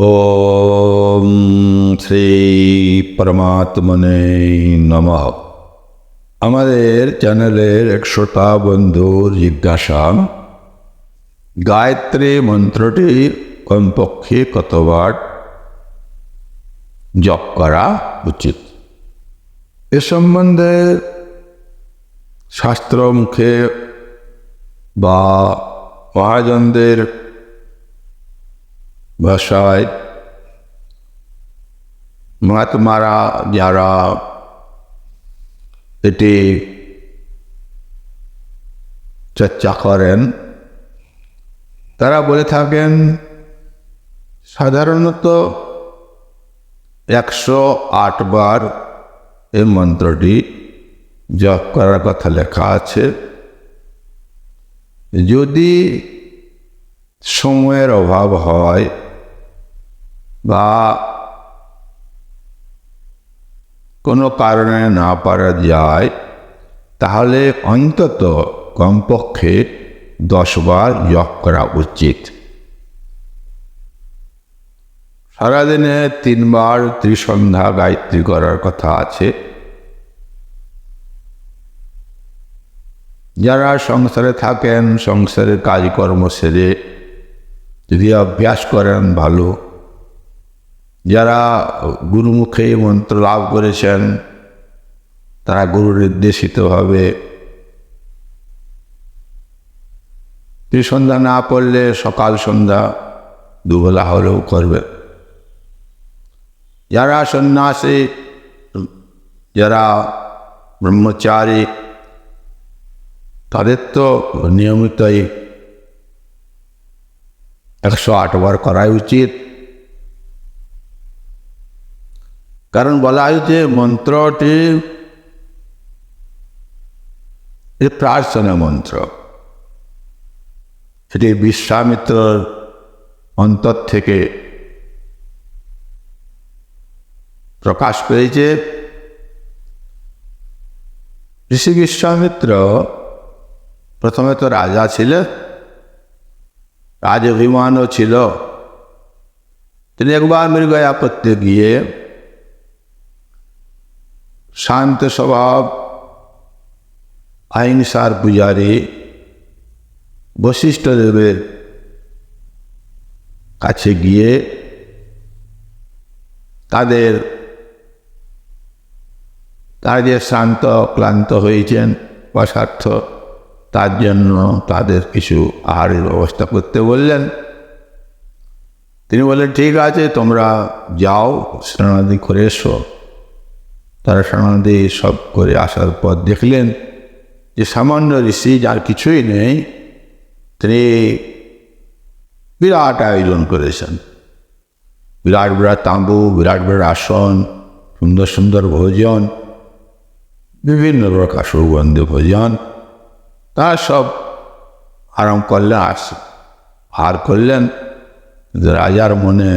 ওম শ্রী পরমাত্মনে নমঃ আমাদের চ্যানেলের একশোটা বন্ধুর জিজ্ঞাসা, গায়ত্রী মন্ত্রটি কমপক্ষে কতবার জপ করা উচিত? এ সম্বন্ধে শাস্ত্র মুখে বা মহাজনদের ভাষায় মহাত্মারা যারা এটি চর্চা করেন তারা বলে থাকেন, সাধারণত একশো আট বার এই মন্ত্রটি জপ করার কথা লেখা আছে। যদি সময়ের অভাব হয় বা কোনো কারণে না পারা যায়, তাহলে অন্তত কমপক্ষে দশবার জপ করা উচিত। সারাদিনে তিনবার ত্রিসন্ধ্যা গায়ত্রী করার কথা আছে। যারা সংসারে থাকেন, সংসারের কাজকর্ম সেরে যদি অভ্যাস করেন ভালো। যারা গুরুমুখে মন্ত্র লাভ করেছেন, তারা গুরু নির্দেশিতভাবে ত্রিসন্ধ্যা না পড়লে সকাল সন্ধ্যা দুবেলা হলেও করবে। যারা সন্ন্যাসী, যারা ব্রহ্মচারী, তাদের তো নিয়মিতই একশো আটবার করাই উচিত। কারণ বলা হয় যে মন্ত্রটি প্রার্থনা মন্ত্র। সেটি বিশ্বামিত্রর অন্তর থেকে প্রকাশ পেয়েছে। ঋষি বিশ্বামিত্র প্রথমে তো রাজা ছিল রাজ অভিমানও ছিল। তিনি একবার মৃগয়া করতে গিয়ে শান্ত স্বভাব, অহিংসার পূজারী বশিষ্ঠদেবের কাছে গিয়ে তাদের তারা যে শ্রান্ত ক্লান্ত হয়েছেন অসার্থ তার জন্য তাদের কিছু আহারের ব্যবস্থা করতে বললেন। তিনি বললেন, ঠিক আছে, তোমরা যাও, স্নানাদি করে এসো। তারা স্নানাদি সব করে আসার পর দেখলেন যে সামান্য ঋষি যার কিছুই নেই, তিনি বিরাট আয়োজন করেছেন। বিরাট বিরাট তাঁবু বিরাট বিরাট আসন, সুন্দর সুন্দর ভোজন, বিভিন্ন প্রকার সুগন্ধি ভোজন তা সব আরাম করলেন আস আর করলেন। রাজার মনে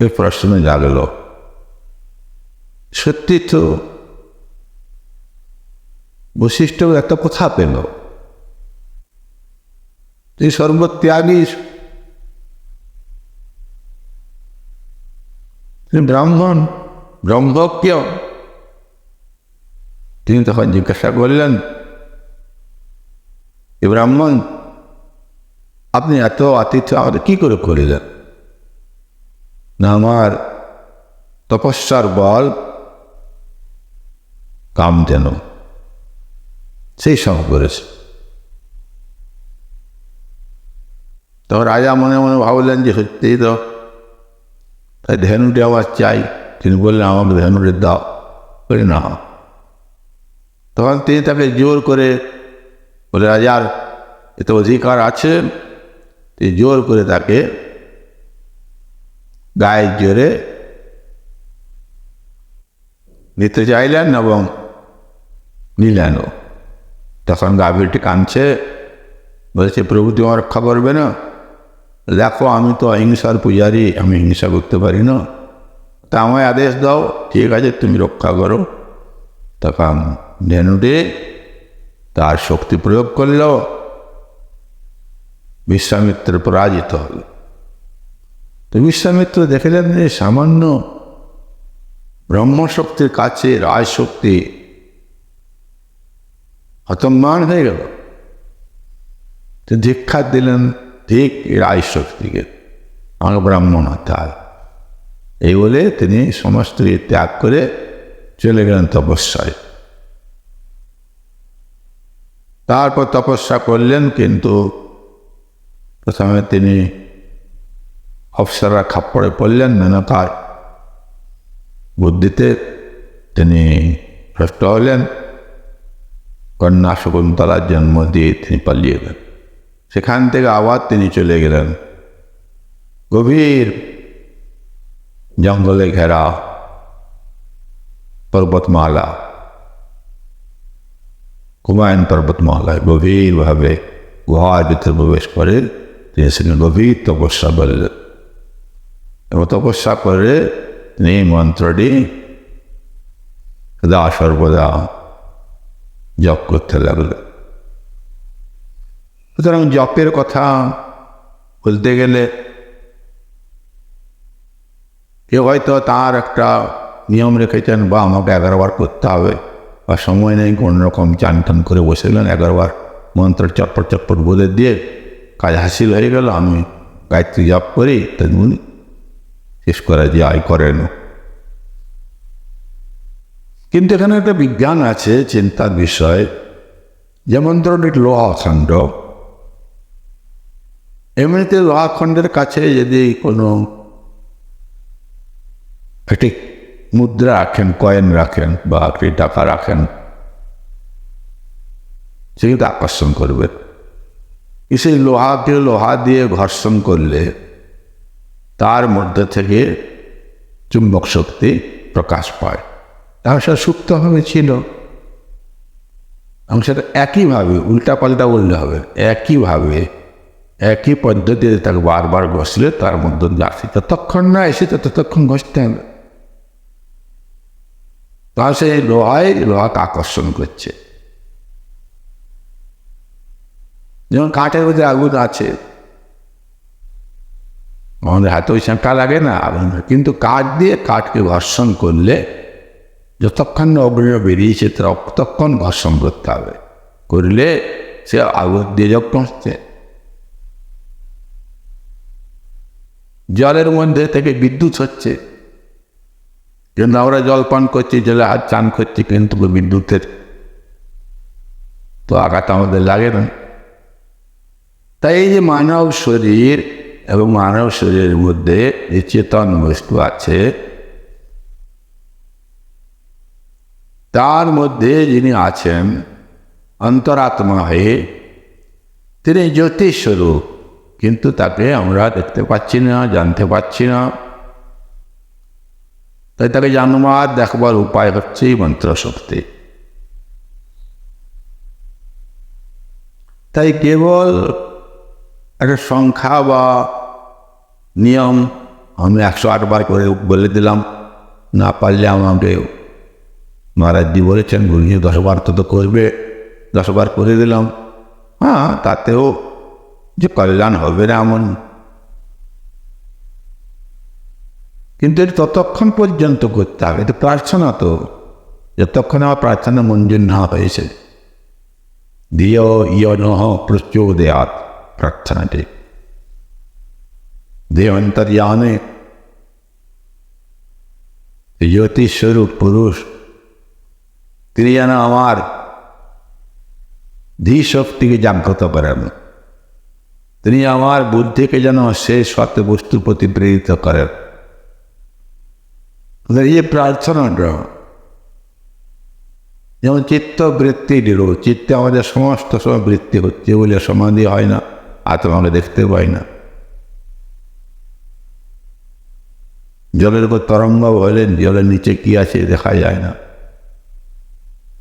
এ প্রশ্ন জাগল সত্যি তো বৈশিষ্ট্য একটা কথা পেল। তুই সর্বত্যাগী। তিনি ব্রাহ্মণ। ব্রহ্মজ্ঞ। তিনি তখন জিজ্ঞাসা করলেন, এ ব্রাহ্মণ, আপনি এত আতিথ্য আমাদের কী করে করিলেন? না, আমার তপস্যার বল কাম যেন সেই সব করেছে। তখন রাজা মনে মনে ভাবলেন যে সত্যিই তো তাই ধেনুটি আবার চাই। তিনি বললেন, আমাকে ধেনুটি দাও। বলি, না। তখন তিনি তাকে জোর করে বলে রাজার এত অধিকার আছে। তিনি জোর করে তাকে গায়ের জোরে নিতে চাইলেন এবং নিলেনও। তখন গাভীরটি কাঁদছে, বলেছে, প্রভু, তুমি আমার রক্ষা করবে না? দেখো, আমি তো অহিংসার পূজারি, আমি হিংসা করতে পারি না। তা আমায় আদেশ দাও, ঠিক আছে, তুমি রক্ষা করো। তখন ধেনুটি তার শক্তি প্রয়োগ করল। বিশ্বামিত্র পরাজিত হল। তো বিশ্বামিত্র দেখলেন যে সামান্য ব্রহ্মশক্তির কাছে রাজশক্তি হতম্মান হয়ে গেল। তো দীক্ষা দিলেন, ঠিক রাজশক্তিকে আমার ব্রাহ্মণ হতে হয়। এই বলে তিনি সমস্ত ইয়ে ত্যাগ করে চলে গেলেন তপস্যায়। তারপর তপস্যা করলেন, কিন্তু প্রথমে তিনি অফসাররা খাপ্পড়ে পড়লেন মেনকার বুদ্ধিতে তিনি ভ্রষ্ট হলেন। কন্যা শকুন্তলার জন্ম দিয়ে তিনি পালিয়ে গেলেন সেখান থেকে আবার তিনি চলে গেলেন গভীর জঙ্গলে ঘেরা পর্বতমালা কুমায়ন পর্বতমালায় গভীরভাবে গুহার ভিতরে প্রবেশ করে তিনি সেখানে গভীর তপস্যা করলেন এবং তপস্যা করে তিনি এই মন্ত্রটি সদা সর্বদা জপ করতে লাগলেন সুতরাং জপের কথা বলতে গেলে কেউ হয়তো তার একটা নিয়ম রেখেছেন, বা আমাকে এগারোবার করতে হবে, বা সময় নেই, কোনো রকম চান টান করে বসে গেলেন, এগারোবার মন্ত্র চটপট চটপট বলে দিয়ে কাজ হাসিল হয়ে গেল, আমি গায়ত্রী জপ করি, তেমনি শেষ করা যায় করেন কিন্তু এখানে একটা বিজ্ঞান আছে, চিন্তার বিষয়। যেমন ধরুন একটি লোহাখণ্ড এমনিতে লোহাখণ্ডের কাছে যদি কোনো একটি মুদ্রা রাখেন কয়েন রাখেন বা একটি টাকা রাখেন, সে কিন্তু আকর্ষণ করবে। সেই লোহাকে লোহা দিয়ে ঘর্ষণ করলে তার মধ্যে থেকে চুম্বক শক্তি প্রকাশ পায়। তার সেটা সুপ্তভাবে ছিল। এবং সেটা একইভাবে উল্টা পাল্টা বললে হবে। একইভাবে, একই পদ্ধতিতে তাকে বারবার ঘষলে তার মধ্যে আসছে যতক্ষণ না এসেছে ততক্ষণ ঘষতে হবে। তার সেই লোহায়, লোহাকে আকর্ষণ করছে। যেমন কাঠের মধ্যে আগুন আছে। আমাদের হাতে ওই শাঁকা লাগে না আগুন। কিন্তু কাঠ দিয়ে কাঠকে ঘর্ষণ করলে যতক্ষণ না অগ্নি বেরিয়েছে ততক্ষণ ঘর্ষণ করতে হবে। করলে সে আগুন দিয়ে যখন জলের মধ্যে থেকে বিদ্যুৎ হচ্ছে কিন্তু আমরা জল পান করছি, জলে হাত চান করছি, কিন্তু বিদ্যুতের তো আঘাত আমাদের লাগে না। তাই এই যে মানব শরীর এবং মানব শরীরের মধ্যে যে চেতন বস্তু আছে তার মধ্যে যিনি আছেন, অন্তরাত্মা হয়ে তিনি জ্যোতিষস্বরূপ কিন্তু তাকে আমরা দেখতে পাচ্ছি না, জানতে পাচ্ছি না। তাই তাকে জানবার দেখবার উপায় হচ্ছে মন্ত্রশক্তি। তাই কেবল একটা সংখ্যা বা নিয়ম আমি একশো আটবার করে বলে দিলাম, না পারলে আমাকে মহারাজজি বলেছেন, গুরুজি দশবার তো তো করবে দশবার করে দিলাম। হ্যাঁ তাতেও যে কল্যাণ হবে না এমন। কিন্তু এটা ততক্ষণ পর্যন্ত করতে হবে, এটা প্রার্থনা তো। যতক্ষণ আমার প্রার্থনা মঞ্জুর না হয়েছে দিয় ইয় নহ প্রচোদয়াত প্রার্থনাটি। দেহন্তর্যানে জ্যোতিস্বরূপ পুরুষ তিনি যেন আমার ধী শক্তিকে জাগ্রত করেন। তিনি আমার বুদ্ধিকে যেন সেই সত্য বস্তুর প্রতি প্রেরিত করেন এই যে প্রার্থনাটা যেমন চিত্তবৃত্তি নিরো, চিত্তে আমাদের সমস্ত সময় বৃত্তি হচ্ছে বলে সমাধি হয় না আর আত্মাকে দেখতে পাই না। জলের উপর তরঙ্গ হলেন, জলের নিচে কি আছে দেখা যায় না।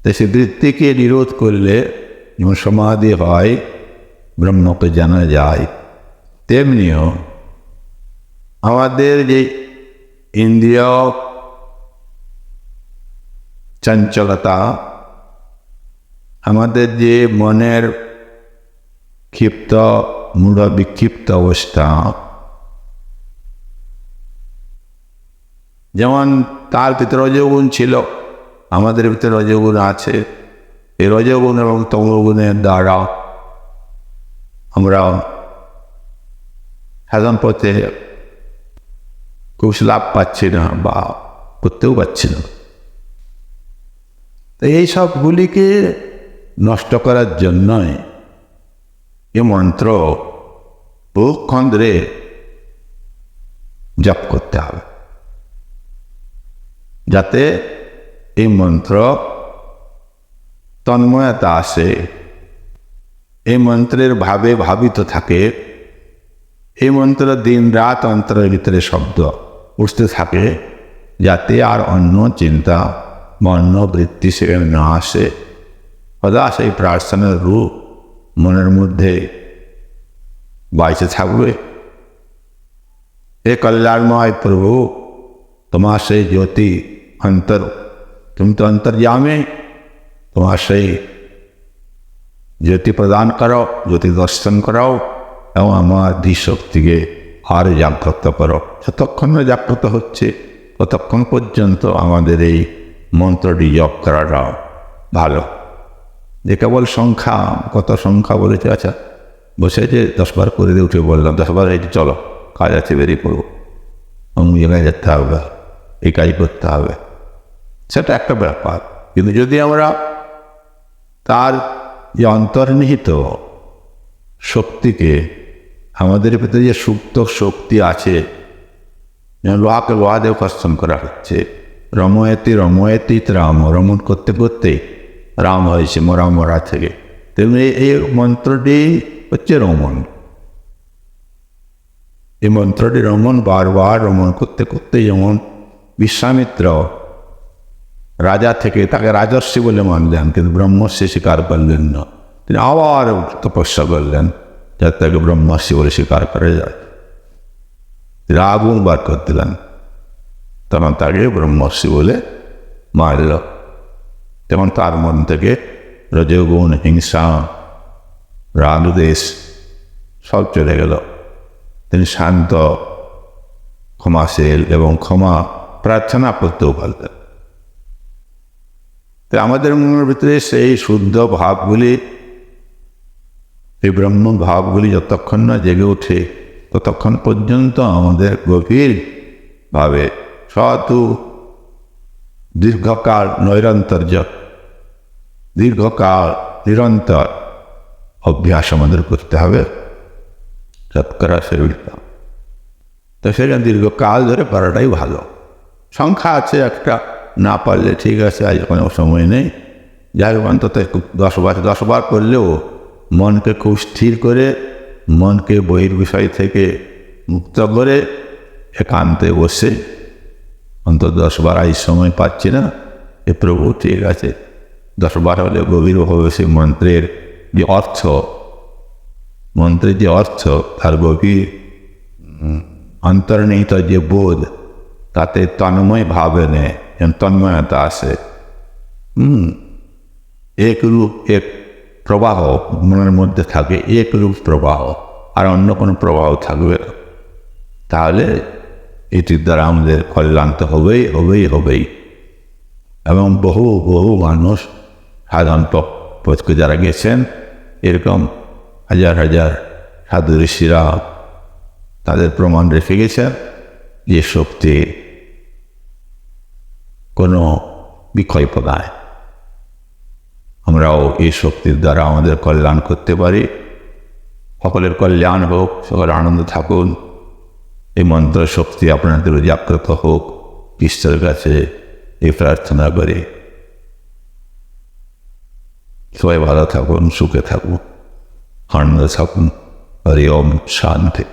তাই সে বৃত্তিকে নিরোধ করলে যেমন সমাধি হয়, ব্রহ্মকে জানা যায়। তেমনিও আমাদের যে ইন্দ্রিয় চঞ্চলতা, আমাদের যে মনের ক্ষিপ্ত, মূঢ়, বিক্ষিপ্ত অবস্থা, যেমন তার ভিতরে রজগুণ ছিল আমাদের ভিতরে রজগুণ আছে। এই রজগুণ এবং তমগুণের দ্বারা আমরা সাধন পথে খুব লাভ পাচ্ছি না বা করতেও পারছি না। তো এই সবগুলিকে নষ্ট করার জন্যই এ মন্ত্র বহুক্ষণ ধরে জপ করতে হবে। যাতে এই মন্ত্র তন্ময়তা আসে। এই মন্ত্রের ভাবে ভাবিত থাকে। এই মন্ত্র দিন রাত অন্তরের ভিতরে শব্দ উঠতে থাকে, যাতে আর অন্য চিন্তা বা অন্য বৃত্তি সেখানে না আসে। সদা সেই প্রার্থনার রূপ মনের মধ্যে বাইচে থাকবে। হে কল্যাণময় প্রভু, তোমার সেই জ্যোতি অন্তর তুমি তো অন্তর্যামে তোমার সেই জ্যোতি প্রদান করো জ্যোতি দর্শন করাও এবং আমার ধীশক্তিকে আর জাগ্রত করো যতক্ষণ না জাগ্রত হচ্ছে ততক্ষণ পর্যন্ত আমাদের এই মন্ত্রটি জপ করাটা ভালো যে কেবল সংখ্যা কত সংখ্যা বলেছে আচ্ছা বসে যে দশবার করে দিয়ে উঠে বললাম দশবার যে চলো কাজ আছে, বেরিয়ে পড়ব। অন্য জায়গায় যেতে হবে এই কাজ করতে হবে সেটা একটা ব্যাপার। কিন্তু যদি আমরা তার যে অন্তর্নিহিত শক্তিকে, আমাদের ভিতরে যে সুপ্ত শক্তি আছে লোহাকে লোহা দিয়ে কষ্টন করা হচ্ছে, রময়তি রময়তি রাম রমন করতে করতে রাম হয়েছে মরা মরা থেকে। তেমনি এই মন্ত্রটি হচ্ছে রমন এই মন্ত্রটি রমন বারবার রমন করতে করতে যেমন বিশ্বামিত্র রাজা থেকে তাকে রাজর্ষি বলে মানলেন, কিন্তু ব্রহ্মর্ষি স্বীকার করলেন না। তিনি আবার তপস্যা করলেন, যাতে তাকে ব্রহ্মর্ষি বলে স্বীকার করে যায়। তিনি আগুন বার করে দিলেন, তখন তাকে ব্রহ্মর্ষি বলে মারল। তেমন তার মন থেকে রজগুণ, হিংসা রাগদেশ সব চলে গেল। তিনি শান্ত, ক্ষমাশীল এবং ক্ষমা প্রার্থনা করতেও পারতেন তো আমাদের মনের ভিতরে সেই শুদ্ধ ভাবগুলি এই ব্রহ্ম ভাবগুলি যতক্ষণ না জেগে ওঠে, ততক্ষণ পর্যন্ত আমাদের গভীরভাবে সতু দীর্ঘকাল নৈরন্তর্য দীর্ঘকাল নিরন্তর অভ্যাস আমাদের করতে হবে। সৎকরা সেগুলিটা তো সেটা দীর্ঘকাল ধরে করাটাই ভালো। সংখ্যা আছে একটা। না পারলে ঠিক আছে, আজ কোনো সময় নেই। যাই হোক, অন্তত দশবার দশবার করলেও মনকে খুব স্থির করে, মনকে বহির বিষয় থেকে মুক্ত করে একান্তে বসে অন্তত দশবার আজ সময় পাচ্ছি না। এ প্রভু, ঠিক আছে। দশবার হলে গভীরভাবে সেই মন্ত্রের যে অর্থ, মন্ত্রের যে অর্থ, তার গভীর অন্তর্নিহিত যে বোধ, তাতে তন্ময় ভাবে নেয় তন্ময়তা আসে হুম এক প্রবাহ মনের মধ্যে থাকে এক রূপ প্রবাহ আর অন্য কোনো প্রবাহ থাকবে তাহলে এটির দ্বারা আমাদের কল্যাণ তো হবেই হবেই হবেই এবং বহু বহু মানুষ সাধারণত পথকে যারা গেছেন এরকম হাজার হাজার সাধু ঋষিরা তাদের প্রমাণ রেখে গেছেন যে শক্তি কোনো বিক্ষয় পদায় আমরাও এই শক্তির দ্বারা আমাদের কল্যাণ করতে পারি। সকলের কল্যাণ হোক সকল আনন্দ থাকুন। এই মন্ত্র শক্তি আপনাদের জাগ্রত হোক। ঈশ্বরের কাছে এই প্রার্থনা করে। সবাই ভালো থাকুন, সুখে থাকুন, আনন্দ থাকুন। হরি ওম শান্তি।